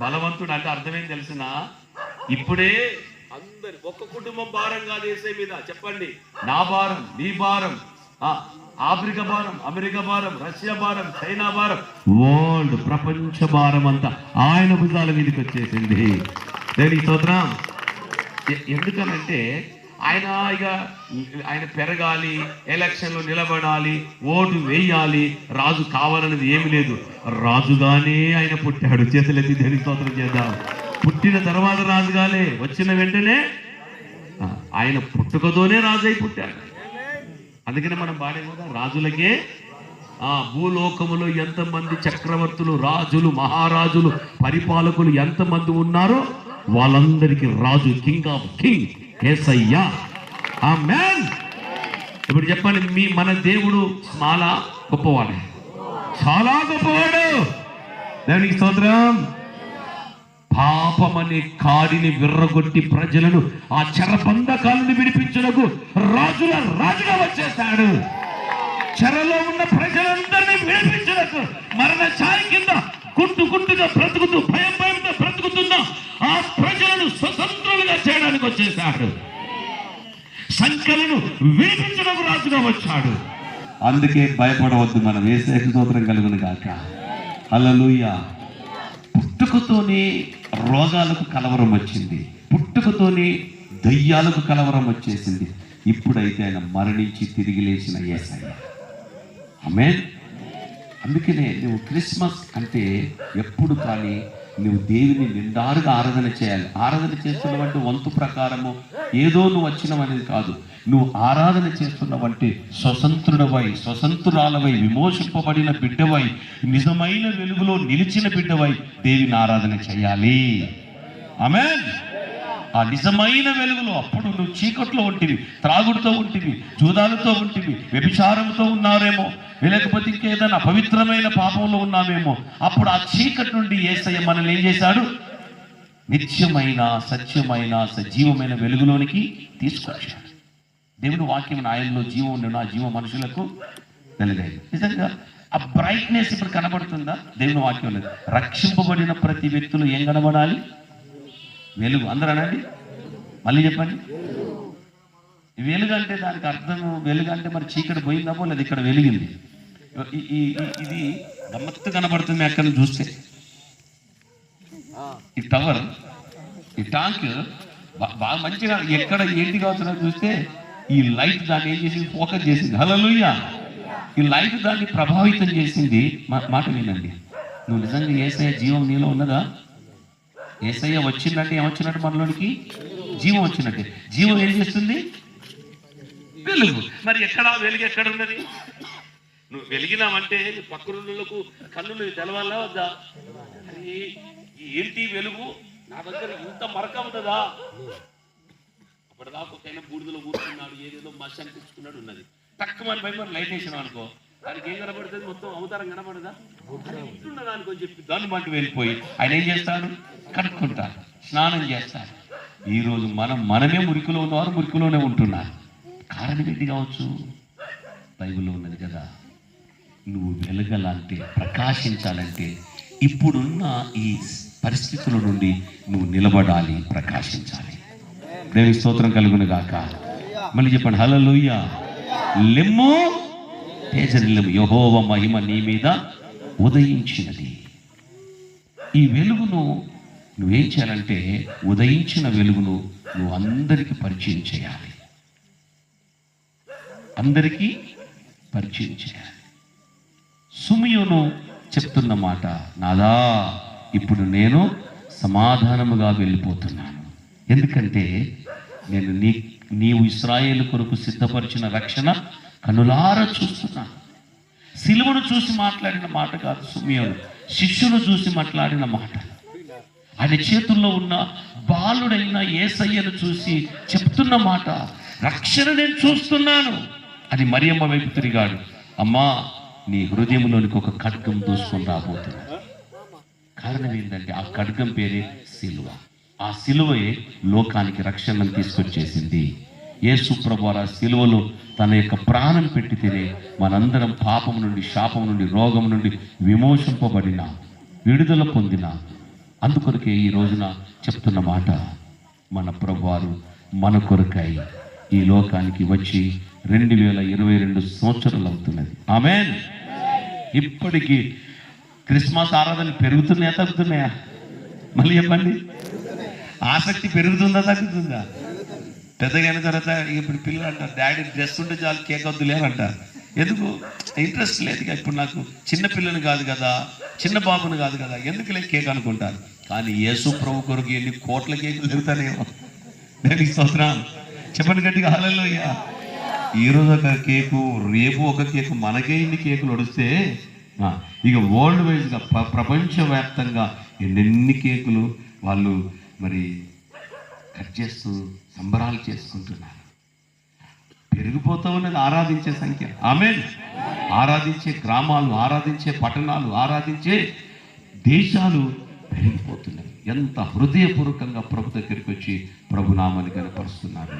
బలవంతుడు అంటే అర్థమేం తెలిసిన ఇప్పుడే అందరి ఒక్క కుటుంబం భారం కాదు ఏసై మీద చెప్పండి. నా భారం నీ భారం ఆఫ్రికా భారం అమెరికా భారం రష్యా భారం చైనా భారం వరల్డ్ ప్రపంచ భారం అంతా ఆయన భుజాల మీదకి వచ్చేసింది. దేనికి స్తోత్రం. ఎ- ఎందుకనంటే ఆయన ఇక ఆయన పెరగాలి ఎలక్షన్లో నిలబడాలి ఓటు వేయాలి రాజు కావాలనేది ఏమి లేదు. రాజుగానే ఆయన పుట్టాడు. చేతులెత్తి దేనికి స్తోత్రం చేద్దాం. పుట్టిన తర్వాత రాజుగాలే వచ్చిన వెంటనే ఆయన పుట్టుకతోనే రాజై పుట్టాడు. అందుకనే మనం పాడే కూడా రాజులకే ఆ భూలోకములో ఎంతమంది చక్రవర్తులు రాజులు మహారాజులు పరిపాలకులు ఎంతమంది ఉన్నారో వాళ్ళందరికీ రాజు కింగ్ ఆఫ్ కింగ్ ఏసయ్యా. ఆ మ్యాన్ ఇప్పుడు చెప్పండి మీ మన దేవుడు చాలా గొప్పవాడే. చాలా గొప్పవాడు. దేవునికి స్తోత్రం. పాపమనే కాడిని విర్రగొట్టి ప్రజలను ఆ చెరబంధకాలను విడిపించుటకు రాజుల రాజుగా వచ్చేసాడు చెరలో ఉన్న ప్రజలందరినీ విడిపించడకు మరణ ఛాయ కింద గుట్టు గుట్టుగా బ్రతుకుతూ భయం భయం బ్రతుకుతున్న ఆ ప్రజలను స్వతంత్రులుగా చేశాడు సంఖ్యలను వేధించడం రాజుగా వచ్చాడు. అందుకే భయపడవద్దు మనం వేసే స్తోత్రం కలుగును గాక. అలలుయ పుట్టుకతోనే రోగాలకు కలవరం వచ్చింది. పుట్టుకతోనే దయ్యాలకు కలవరం వచ్చేసింది. ఇప్పుడైతే ఆయన మరణించి తిరిగి లేచిన ఏసయ్య. ఆమె అందుకనే నువ్వు క్రిస్మస్ అంటే ఎప్పుడు కానీ నువ్వు దేవిని నిండారుగా ఆరాధన చేయాలి. ఆరాధన చేస్తున్నావంటే వంతు ప్రకారము. ఏదో నువ్వు వచ్చినవనేది కాదు. నువ్వు ఆరాధన చేస్తున్నావంటే స్వతంత్రుడవై స్వతంత్రురాలవై విమోచింపబడిన బిడ్డవై నిజమైన వెలుగులో నిలిచిన బిడ్డవై దేవిని ఆరాధన చేయాలి. ఆమె ఆ నిజమైన వెలుగులో అప్పుడు నువ్వు చీకట్లో ఉంటివి త్రాగుడితో ఉంటివి జూదాలతో ఉంటివి వ్యభిచారంతో ఉన్నారేమో లేకపోతే ఇంకేదైనా పవిత్రమైన పాపంలో ఉన్నామేమో అప్పుడు ఆ చీకటి నుండి ఏసయ్య మనల్ని ఏం చేశాడు? నిత్యమైన సత్యమైన సజీవమైన వెలుగులోనికి తీసుకొచ్చాడు. దేవుని వాక్యం ఆయనలో జీవం ఉండి ఆ జీవం మనుషులకు వెలుగైంది నిజంగా ఆ బ్రైట్నెస్ ఇప్పుడు కనబడుతుందా? దేవుని వాక్యం లేదు. రక్షింపబడిన ప్రతి వ్యక్తులు ఏం కనబడాలి? వెలుగు అందరూ అనండి మళ్ళీ చెప్పండి. వెలుగు అంటే దానికి అర్థం వెలుగు అంటే మరి చీకటి పోయిందా పోలేదు ఇక్కడ వెలిగింది? ఇది గమ్మత్తు కనబడుతుంది అక్కడ చూస్తే. ఈ టవర్ ఈ ట్యాంక్ బాగా మంచిగా ఎక్కడ ఏంటి కావచ్చు చూస్తే ఈ లైట్ దాన్ని ఏం చేసింది? ఫోకస్ చేసింది. హలలుయ్యా ఈ లైట్ దాన్ని ప్రభావితం చేసింది. మాట వినండి. నువ్వు నిజంగా ఏసయ్య జీవం నీలో ఉన్నదా? ఏసయ్య వచ్చిందంటే ఏమొచ్చినట్టు మనలోనికి? జీవం వచ్చినట్టే జీవం ఏం చేస్తుంది? వెలుగు. మరి ఎక్కడ వెలుగు ఎక్కడ ఉన్నది? నువ్వు వెలిగినావంటే నీ పక్కనులకు కన్నులు తెలవాలా వద్దా? ఏంటి వెలుగు నా దగ్గర ఇంత మరక ఉంటుందా? అప్పటిదాకా ఒక ఆయన బూడిదలో కూర్చున్నాడు ఏదేదో మసి అనిపించుకున్నాడు ఉన్నది. తక్కువ మన భయం లైట్ వేసినాం అనుకో. దానికి ఏం కనబడుతుంది? మొత్తం అవతారం కనబడదా? చెప్పి. దాన్ని మంటు వెళ్ళిపోయి ఆయన ఏం చేస్తాడు? కడుక్కుంటాడు స్నానం చేస్తాడు. ఈ రోజు మనం మనమే మురికిలో ఉన్నవారు మురికిలోనే ఉంటున్నారు. కారణం ఏంటి కావచ్చు? బైబిల్లో ఉన్నది కదా నువ్వు వెలగలంటే ప్రకాశించాలంటే ఇప్పుడున్న ఈ పరిస్థితుల నుండి నువ్వు నిలబడాలి ప్రకాశించాలి. దేవి స్తోత్రం కలుగును గాక. మళ్ళీ చెప్పండి హలలుయ్య లెమ్ము తేజరిల్లం యహోవ మహిమ నీ మీద ఉదయించినది. ఈ వెలుగును నువ్వేం చేయాలంటే ఉదయించిన వెలుగును నువ్వు అందరికీ పరిచయం చేయాలి. అందరికీ పరిచయం చేయాలి. సుమియోను చెప్తున్న మాట నాదా ఇప్పుడు నేను సమాధానముగా వెళ్ళిపోతున్నాను. ఎందుకంటే నేను నీ నీవు ఇస్రాయేల్ కొరకు సిద్ధపరిచిన రక్షణ కనులారా చూస్తున్నా. సిలువను చూసి మాట్లాడిన మాట కాదు సుమియోను. శిష్యును చూసి మాట్లాడిన మాట. ఆయన చేతుల్లో ఉన్న బాలుడైన ఏసయ్యను చూసి చెప్తున్న మాట రక్షణ నేను చూస్తున్నాను అని మరియమ్మ వైపు తిరిగాడు. అమ్మా నీ హృదయంలోనికి ఒక ఖడ్గం దూసుకొని రాబోతున్నా కారణం ఏంటంటే ఆ ఖడ్గం పేరే సిలువ. ఆ సిలువయే లోకానికి రక్షణను తీసుకొచ్చేసింది. యేసు ప్రభువారు సిలువలో తన యొక్క ప్రాణం పెట్టితేనే మనందరం పాపం నుండి శాపం నుండి రోగం నుండి విమోచింపబడిన విడుదల పొందిన అందుకొరకే ఈ రోజున చెప్తున్న మాట మన ప్రభువారు మన కొరకై ఈ లోకానికి వచ్చి రెండు వేల ఇరవై రెండు సంవత్సరాలు అవుతున్నది. ఆమెన్. ఇప్పటికీ క్రిస్మస్ ఆరాధన పెరుగుతున్నాయా తగ్గుతున్నాయా? మళ్ళీ చెప్పండి. ఆసక్తి పెరుగుతుందా తగ్గుతుందా? పెద్దగైన తర్వాత ఇక ఇప్పుడు పిల్లలు అంటారు డాడీ డ్రెస్ ఉంటే చాలు కేక్ వద్దులే అంటారు. ఎందుకు? ఇంట్రెస్ట్ లేదు ఇప్పుడు నాకు చిన్న పిల్లని కాదు కదా చిన్న బాబుని కాదు కదా ఎందుకు లేదు కేక్ అనుకుంటారు? కానీ యేసు ప్రభు కొరకు ఎన్ని కోట్ల కేకులు తిరుగుతానేమో నేను స్తోత్రం చెప్పండి గట్టిగా హాలలోయ ఈరోజు ఒక కేకు రేపు ఒక కేకు మనకే ఇన్ని కేకులు వడిస్తే ఇక వరల్డ్ వైజ్గా ప్రపంచవ్యాప్తంగా ఎన్నెన్ని కేకులు వాళ్ళు మరి కట్ చేస్తూ సంబరాలు చేసుకుంటున్నారు. పెరిగిపోతూ ఉన్నది ఆరాధించే సంఖ్య. ఆమె ఆరాధించే గ్రామాలు ఆరాధించే పట్టణాలు ఆరాధించే దేశాలు పెరిగిపోతున్నాయి ఎంత హృదయపూర్వకంగా ప్రభు దగ్గరికి వచ్చి ప్రభునామాన్ని కనపరుస్తున్నారు